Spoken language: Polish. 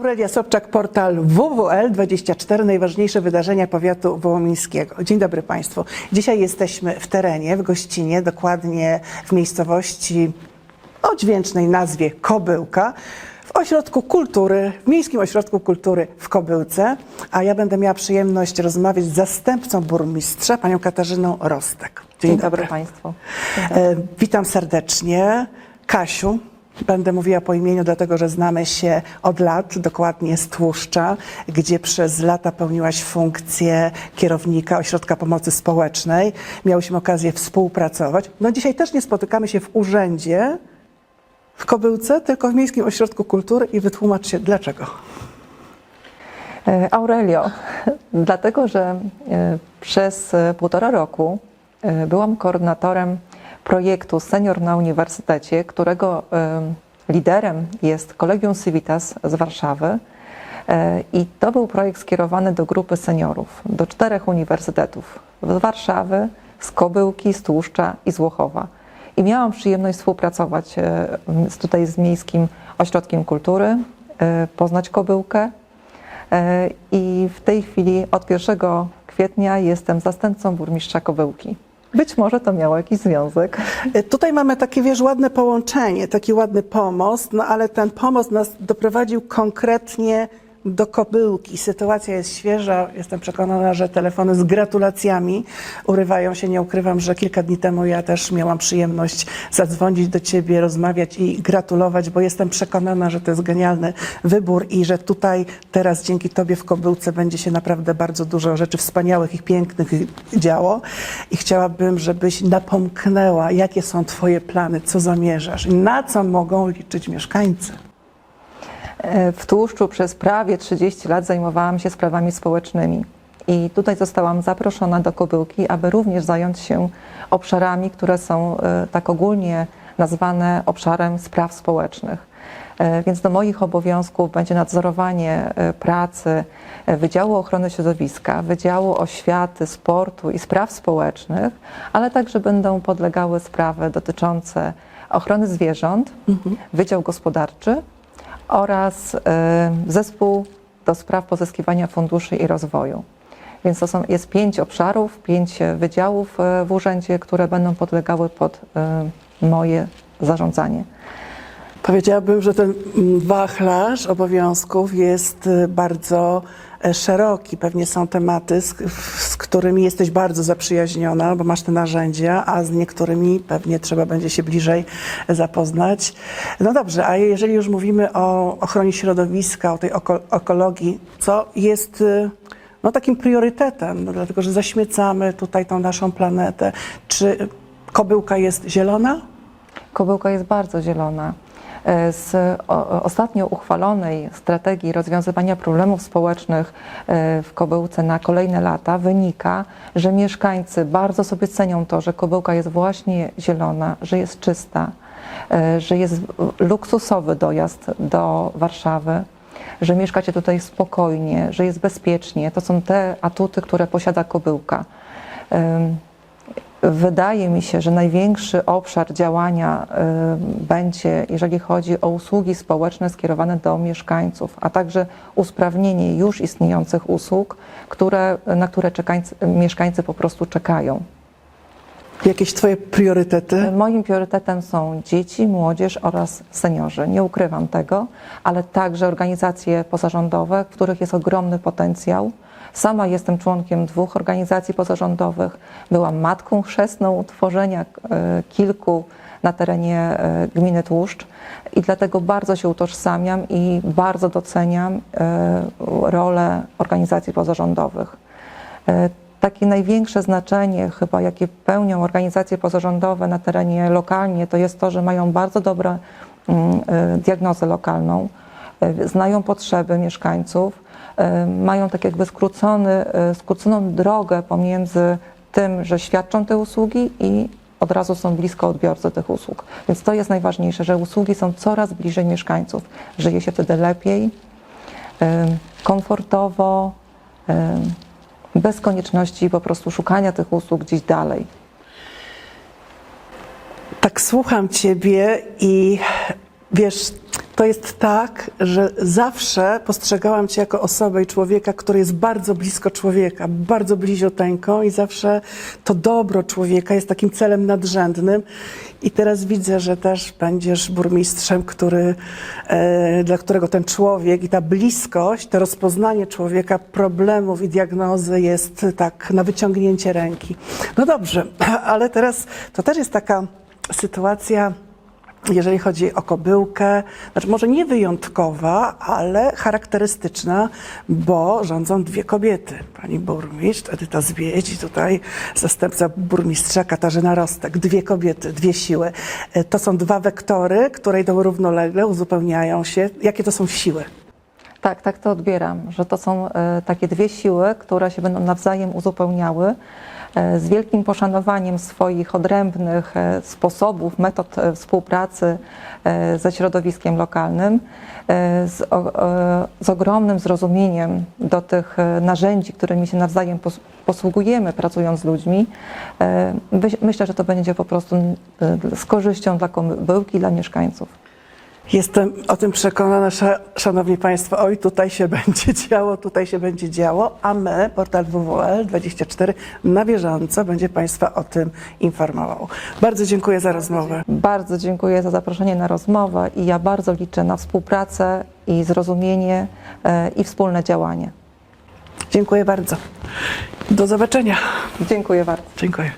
Aurelia Sobczak, portal WWL24, najważniejsze wydarzenia powiatu wołomińskiego. Dzień dobry Państwu. Dzisiaj jesteśmy w terenie, w gościnie, dokładnie w miejscowości o dźwięcznej nazwie Kobyłka. W ośrodku kultury, w Miejskim Ośrodku Kultury w Kobyłce, a ja będę miała przyjemność rozmawiać z zastępcą burmistrza, panią Katarzyną Rostek. Dzień dobry Państwu. E, Witam serdecznie. Kasiu, będę mówiła po imieniu, dlatego że znamy się od lat, dokładnie z Tłuszcza, gdzie przez lata pełniłaś funkcję kierownika Ośrodka Pomocy Społecznej. Miałyśmy okazję współpracować. No dzisiaj też nie spotykamy się w urzędzie w Kobyłce, tylko w Miejskim Ośrodku Kultury i wytłumacz się dlaczego. E, Aurelio, dlatego że e, przez e, półtora roku byłam koordynatorem projektu Senior na Uniwersytecie, którego liderem jest Collegium Civitas z Warszawy. E, I to był projekt skierowany do grupy seniorów, do czterech uniwersytetów z Warszawy, z Kobyłki, z Tłuszcza i z Łochowa. I miałam przyjemność współpracować e, tutaj z Miejskim Ośrodkiem Kultury, e, poznać Kobyłkę, I w tej chwili od 1 kwietnia jestem zastępcą burmistrza Kobyłki. Być może to miało jakiś związek. E, Tutaj mamy takie, wiesz, ładne połączenie, taki ładny pomost, no ale ten pomost nas doprowadził konkretnie do kobyłki. Sytuacja jest świeża. Jestem przekonana, że telefony z gratulacjami urywają się. Nie ukrywam, że kilka dni temu ja też miałam przyjemność zadzwonić do ciebie, rozmawiać i gratulować, bo jestem przekonana, że to jest genialny wybór i że tutaj teraz dzięki tobie w kobyłce będzie się naprawdę bardzo dużo rzeczy wspaniałych i pięknych działo. I chciałabym, żebyś napomknęła, jakie są twoje plany, co zamierzasz, na co mogą liczyć mieszkańcy. E, W Tłuszczu przez prawie 30 lat zajmowałam się sprawami społecznymi. I tutaj zostałam zaproszona do Kobyłki, aby również zająć się obszarami, które są e, tak ogólnie nazwane obszarem spraw społecznych. E, Więc do moich obowiązków będzie nadzorowanie pracy Wydziału Ochrony Środowiska, Wydziału Oświaty, Sportu i Spraw Społecznych, ale także będą podlegały sprawy dotyczące ochrony zwierząt, Wydział Gospodarczy oraz e, zespół do spraw pozyskiwania funduszy i rozwoju. Więc to są, jest pięć obszarów, pięć e, wydziałów e, w urzędzie, które będą podlegały pod e, moje zarządzanie. Powiedziałabym, że ten wachlarz obowiązków jest y, bardzo szeroki. Pewnie są tematy, z którymi jesteś bardzo zaprzyjaźniona, bo masz te narzędzia, a z niektórymi pewnie trzeba będzie się bliżej zapoznać. No dobrze, a jeżeli już mówimy o ochronie środowiska, o tej ekologii, co jest y, no, takim priorytetem, no, dlatego że zaśmiecamy tutaj tą naszą planetę. Czy kobyłka jest zielona? Kobyłka jest bardzo zielona. E, Z ostatnio uchwalonej strategii rozwiązywania problemów społecznych e, w Kobyłce na kolejne lata wynika, że mieszkańcy bardzo sobie cenią to, że Kobyłka jest właśnie zielona, że jest czysta, e, że jest luksusowy dojazd do Warszawy, że mieszkacie tutaj spokojnie, że jest bezpiecznie. To są te atuty, które posiada Kobyłka. Wydaje mi się, że największy obszar działania y, będzie, jeżeli chodzi o usługi społeczne skierowane do mieszkańców, a także usprawnienie już istniejących usług, które, na które czekańcy, mieszkańcy po prostu czekają. Jakieś twoje priorytety? Moim priorytetem są dzieci, młodzież oraz seniorzy. Nie ukrywam tego, ale także organizacje pozarządowe, w których jest ogromny potencjał. Sama jestem członkiem dwóch organizacji pozarządowych. Byłam matką chrzestną utworzenia e, kilku na terenie e, gminy Tłuszcz i dlatego bardzo się utożsamiam i bardzo doceniam e, rolę organizacji pozarządowych. Takie największe znaczenie chyba, jakie pełnią organizacje pozarządowe na terenie lokalnie, to jest to, że mają bardzo dobrą mm, e, diagnozę lokalną, e, znają potrzeby mieszkańców, e, mają tak jakby skrócony, skróconą drogę pomiędzy tym, że świadczą te usługi i od razu są blisko odbiorcy tych usług. Więc to jest najważniejsze, że usługi są coraz bliżej mieszkańców. Żyje się wtedy lepiej, komfortowo, bez konieczności po prostu szukania tych usług gdzieś dalej. Tak słucham ciebie i wiesz, to jest tak, że zawsze postrzegałam Cię jako osobę i człowieka, który jest bardzo blisko człowieka, bardzo bliziuteńką i zawsze to dobro człowieka jest takim celem nadrzędnym. I teraz widzę, że też będziesz burmistrzem, który, e, dla którego ten człowiek i ta bliskość, to rozpoznanie człowieka, problemów i diagnozy jest tak na wyciągnięcie ręki. No dobrze, ale teraz to też jest taka sytuacja jeżeli chodzi o kobyłkę, znaczy może nie wyjątkowa, ale charakterystyczna, bo rządzą dwie kobiety. Pani burmistrz Edyta Zwiedź i tutaj zastępca burmistrza Katarzyna Rostek. Dwie kobiety, dwie siły. E, To są dwa wektory, które idą równolegle, uzupełniają się. Jakie to są siły? Tak, tak to odbieram, że to są e, takie dwie siły, które się będą nawzajem uzupełniały. e, Z wielkim poszanowaniem swoich odrębnych e, sposobów, metod współpracy ze środowiskiem lokalnym, z, z ogromnym zrozumieniem do tych narzędzi, którymi się nawzajem pos- posługujemy, pracując z ludźmi. Myśl- Myślę, że to będzie po prostu z korzyścią dla kobyłki, dla mieszkańców. Jestem o tym przekonana, sz- szanowni państwo, oj tutaj się będzie działo, tutaj się będzie działo, a my, portal WWL24 na bieżąco będzie państwa o tym informował. Bardzo dziękuję za rozmowę. Bardzo dziękuję za zaproszenie na rozmowę i ja bardzo liczę na współpracę i zrozumienie e, i wspólne działanie. Dziękuję bardzo. Do zobaczenia. Dziękuję bardzo. Dziękuję.